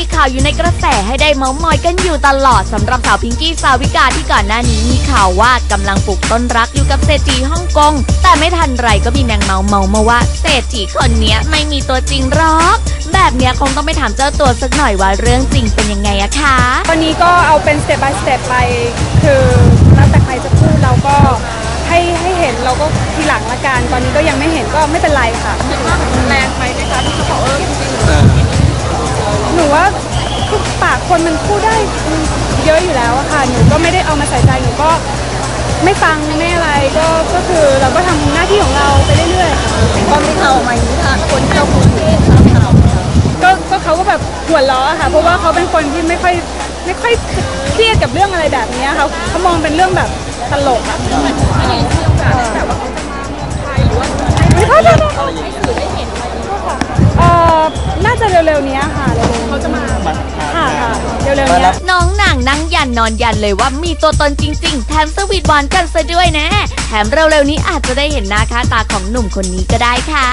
มีข่าวอยู่ในกระแสให้ได้เมาส์มอยกันอยู่ตลอดสำหรับสาวพิงกี้สาวิกาที่ก่อนหน้านี้มีข่าวว่ากำลังปลูกต้นรักอยู่กับเศรษฐีฮ่องกง แต่ไม่ทันไรก็มีแมงเมาเมามาว่าเศรษฐีคนเนี้ยไม่มีตัวจริงหรอก แบบเนี้ยคงต้องไปถามเจ้าตัวสักหน่อยว่าเรื่องจริงเป็นยังไงอะคะ ตอนนี้ก็เอาเป็นสเต็ป by สเต็ปไป คือแล้วแต่ใครจะพูดเราก็ให้ให้เห็นเราก็ทีหลังละกัน ตอนนี้ก็ยังไม่เห็นก็ไม่เป็นไรค่ะ แรงไปไหม คือปากคนมันพูดได้เยอะอยู่แล้วอะค่ะ หนูก็ไม่ได้เอามาใส่ใจหนูก็ไม่ฟังไม่อะไรก็ก็คือเราก็ทำหน้าที่ของเราไปเรื่อยๆค่ะๆพอมีข่าวออกมาอย่างนี้ค่ะคนที่เราคุยด้วยข่าวก็ก็เขาก็แบบหัวล้อค่ะ เพราะว่าเขาเป็นคนที่ไม่ค่อยไม่ค่อยเครียดกับเรื่องอะไรแบบเนี้ยเขาเขามองเป็นเรื่องแบบตลกอะแต่ว่าเขาจะมาเมืองไทยหรือว่าไม่ค่อยได้ให้สื่อได้เห็นอะไรอย่างเงี้ยเอ่อน่าจะเร็วๆเนี้ยค่ะเร็วๆเขาจะมา นี้ยน้องนางนั่งยันนอนยันเลยว่ามีตัวตนจริง ๆ แถมสวีทหวานกันซะด้วยนะ แถมเร็วๆนี้อาจจะได้เห็นหน้าค่าตาของหนุ่มคนนี้ก็ได้ค่ะ